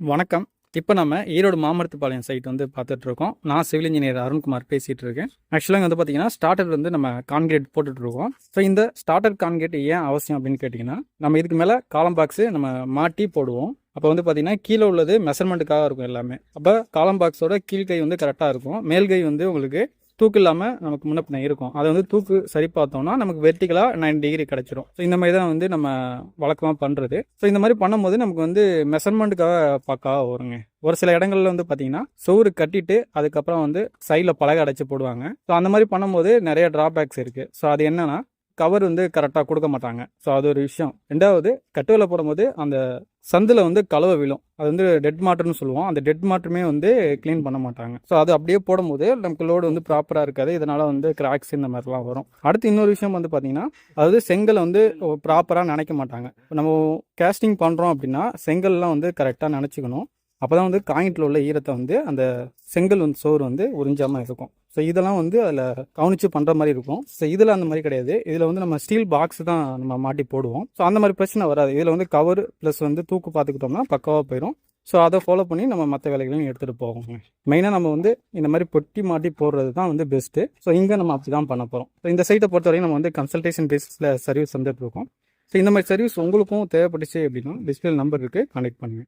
வணக்கம். இப்போ நம்ம ஈரோடு மாமரத்துப்பாளையம் சைட் வந்து பார்த்துட்ருக்கோம். நான் சிவில் இன்ஜினியர் அருண்குமார் பேசிகிட்டு இருக்கேன் ஆக்சுவலாக வந்து பார்த்தீங்கன்னா ஸ்டார்டர் வந்து நம்ம கான்கிரீட் போட்டுட்ருக்கோம். ஸோ இந்த ஸ்டார்டர் கான்கிரீட் ஏன் அவசியம் அப்படின்னு கேட்டிங்கன்னா நம்ம இதுக்கு மேலே காலம் பாக்ஸு நம்ம மாட்டி போடுவோம். அப்போ வந்து பார்த்தீங்கன்னா கீழே உள்ளது மெஷர்மெண்ட்டுக்காக இருக்கும் எல்லாமே. அப்போ காலம் பாக்ஸோட கீழ்கை வந்து கரெக்டாக இருக்கும். மேல் கை வந்து உங்களுக்கு தூக்கு இல்லாமல் நமக்கு முன்ன பின்ன இருக்கும். அதை வந்து தூக்கு சரி பார்த்தோம்னா நமக்கு வெர்டிகலாக நைன் டிகிரி கிடச்சிரும். ஸோ இந்த மாதிரி தான் வந்து நம்ம வழக்கமாக பண்ணுறது ஸோ இந்த மாதிரி பண்ணும்போது நமக்கு வந்து மெஷர்மெண்ட்டுக்காக பக்காவாக வருங்க. ஒரு சில இடங்கள்ல வந்து பார்த்தீங்கன்னா சோறு கட்டிட்டு அதுக்கப்புறம் வந்து சைடில் பலகை அடைச்சி போடுவாங்க. ஸோ அந்த மாதிரி பண்ணும்போது நிறைய ட்ராபேக்ஸ் இருக்குது ஸோ அது என்னென்னா கவர் வந்து கரெக்டாக கொடுக்க மாட்டாங்க. ஸோ அது ஒரு விஷயம். ரெண்டாவது கட்டுவில் போடும்போது அந்த சந்தில் வந்து கலவை விழும். அது வந்து டெட் மாட்டர்னு சொல்லுவோம். அந்த டெட் மாட்டருமே வந்து க்ளீன் பண்ண மாட்டாங்க. ஸோ அது அப்படியே போடும்போது நமக்கு லோடு வந்து ப்ராப்பராக இருக்காது. இதனால் வந்து கிராக்ஸ் இந்த மாதிரிலாம் வரும். அடுத்து இன்னொரு விஷயம் வந்து பார்த்தீங்கன்னா அதாவது செங்கலை வந்து ப்ராப்பராக நினைக்க மாட்டாங்க. நம்ம கேஸ்டிங் பண்ணுறோம் அப்படின்னா செங்கல்லாம் வந்து கரெக்டாக நினச்சிக்கணும். அப்போ தான் வந்து காயின்ட்டில் உள்ள ஈரத்தை வந்து அந்த செங்கல் வந்து சோறு வந்து உறிஞ்சாமல் இருக்கும். ஸோ இதெல்லாம் வந்து அதில் கவனித்து பண்ணுற மாதிரி இருக்கும். ஸோ இதில் அந்த மாதிரி கிடையாது. இதில் வந்து நம்ம ஸ்டீல் பாக்ஸ் தான் நம்ம மாட்டி போடுவோம். ஸோ அந்த மாதிரி பிரச்சனை வராது. இதில் வந்து கவர் ப்ளஸ் வந்து தூக்கு பார்த்துக்கிட்டோம்னா பக்காவாக போயிடும் ஸோ அதை ஃபாலோ பண்ணி நம்ம மற்ற வேலைகளையும் எடுத்துகிட்டு போவோங்க. மெயினாக நம்ம வந்து இந்த மாதிரி பொட்டி மாட்டி போடுறது தான் வந்து பெஸ்ட்டு ஸோ இங்கே நம்ம அப்படி தான் பண்ண போகிறோம் ஸோ இந்த சைட்டை பொறுத்தவரைக்கும் நம்ம வந்து கன்சல்டேஷன் பேசிஸில் சர்வீஸ் வந்துட்டு இருக்கோம். ஸோ இந்த மாதிரி சர்வீஸ் உங்களுக்கும் தேவைப்பட்டுச்சு அப்படின்னா டிஸ்பிளே நம்பர் இருக்குது கான்டெக்ட் பண்ணுங்கள்